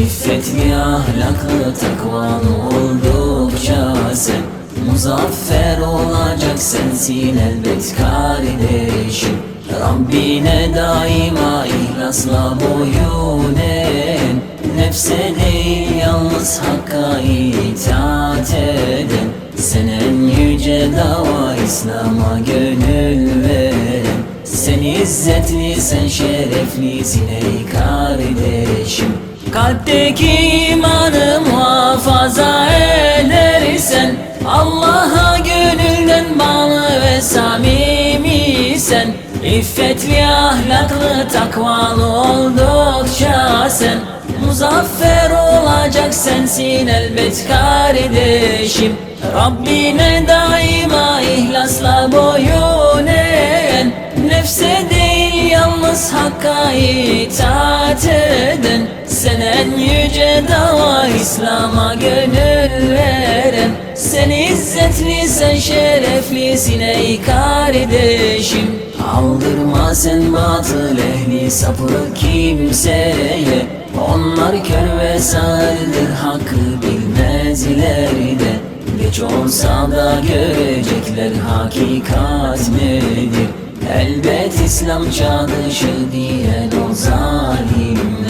sen İffetli ahlaklı takvalı oldukça sen. Muzaffer olacak sensin elbet kardeşim. Rabbine daima ihlasla boyun eğen. Nefse değil yalnız hakka itaat eden. Sen en yüce dava İslam'a gönül veren. Sen izzetli sen şereflisin ey kardeşim Kalpteki imanı muhafaza edersen Allah'a gönülden bağlı ve samimi sen. İffetli ahlaklı takvalı oldukça sen Muzaffer olacak sensin elbet kardeşim. Rabbine daima ihlasla boyun eğen. Nefse değil yalnız hakka itaat eden Sen en yüce dava İslam'a gönül veren. Sen izzetli sen şereflisin ey kardeşim. Aldırma sen batıl ehli sapı kimseye. Onlar kör ve sağırdır hakkı bilmez ileride Geç olsa da görecekler hakikat nedir? Elbet İslam çağ dışı diyen o zalimler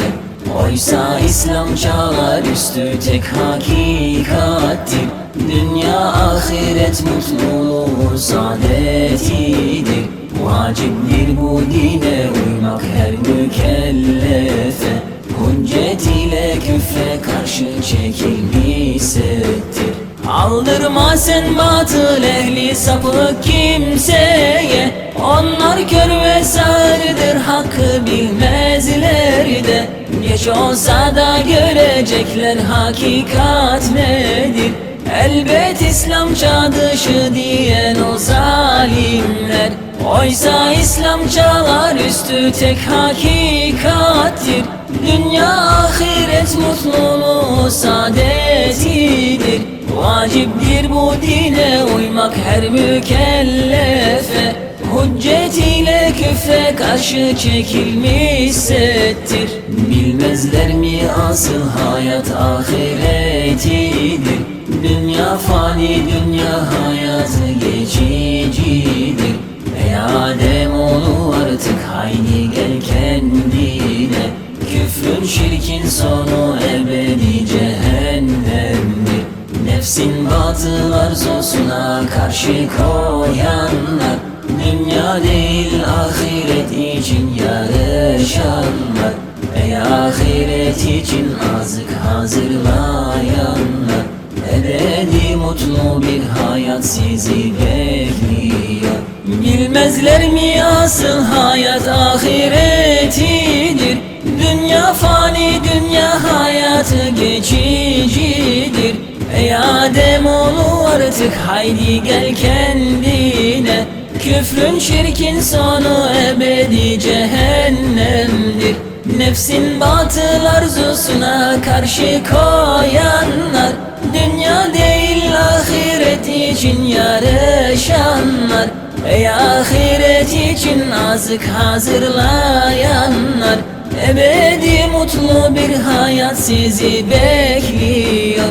Oysa İslam çağlar üstü tek hakikattir. Dünya ahiret mutluluğu saadetidir. Vaciptir bu dine uymak her mükellefe. Hüccet ile küfre karşı çekilmiştir Aldırma sen batıl ehli sapık kimseye. Onlar kör ve sağırdır Geç olsa da görecekler hakikat nedir? Elbet İslam çağ dışı diyen o zalimler. Oysa İslam çağlar üstü tek hakikattir. Dünya ahiret mutluluğu saadetidir. Vaciptir bu dine uymak her mükellefe. Hüccet küfre karşı çekilmiş settir Bilmezler mi asıl hayat ahiretidir Dünya fani dünya hayatı geçicidir. Ey Adem oğlu artık haydi gel kendine. Küfrün şirkin sonu ebedi cehennemdir. Nefsin batıl arzusuna karşı koyanlar Dünya değil ahiret için yarışanlar. Ey ahiret için azık hazırlayanlar. Ebedi mutlu bir hayat sizi bekliyor. Bilmezler mi asıl hayat ahiretidir? Dünya fani dünya hayatı geçicidir. Ey Adem oğlu artık haydi gel kendine Küfrün şirkin sonu ebedi cehennemdir Nefsin batıl arzusuna karşı koyanlar Dünya değil ahiret için yarışanlar Ey ahiret için azık hazırlayanlar Ebedi mutlu bir hayat sizi bekliyor.